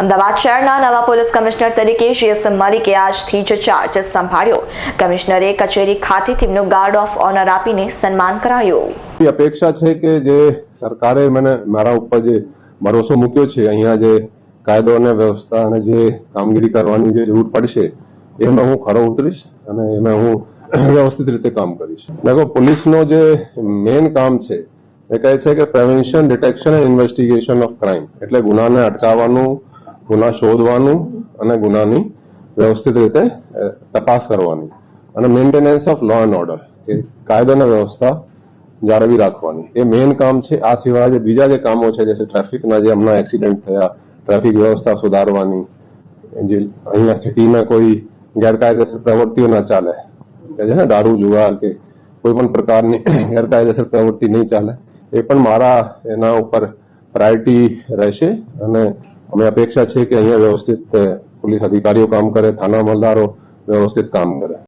અમદાવાદ શહેરના નવા police commissioner તરીકે જીએસ મલિકે આજથી જ ચાર્જ સંભાળ્યો. કમિશનરે કચેરી ખાતે તેમનું ગાર્ડ ઓફ ઓનર આપીને સન્માન કરાયું. અપેક્ષા છે કે જે સરકારે મને મારા ઉપર જે ભરોસો મૂક્યો છે, અહીંયા જે કાયદો અને વ્યવસ્થા અને જે કામગીરી કરવાની જે જરૂર પડશે, એમાં હું ખરો ઉતરીશ અને એમાં હું વ્યવસ્થિત રીતે કામ કરીશ. દેખો પોલીસનો જે મેઇન કામ છે, એ કહે છે કે prevention detection and investigation of crime એટલે ગુનાને અટકાવવાનું ગુના શોધવાનું અને ગુનાની વ્યવસ્થિત રીતે તપાસ કરવાની અને maintenance of law and order એ કાયદાના વ્યવસ્થા જાળવી રાખવાની. એ મેઇન કામ છે, આ સિવાય જે બીજા જે કામો છે જે ટ્રાફિકના જે હમણાં એક્સિડન્ટ થયા ટ્રાફિક વ્યવસ્થા સુધારવાની, જે અહીંયા સિટીમાં કોઈ ગેરકાયદેસર પ્રવૃત્તિઓ ના ચાલે છે ને, દારૂ, જુગાર કે કોઈ પણ પ્રકારની ગેરકાયદેસર પ્રવૃત્તિ નહીં ચાલે, એ પણ મારા એના ઉપર પ્રાયોરિટી રહેશે અને અમે અપેક્ષા છે કે અહીંયા વ્યવસ્થિત પોલીસ અધિકારીઓ કામ કરે, થાના અમલદારો વ્યવસ્થિત કામ કરે.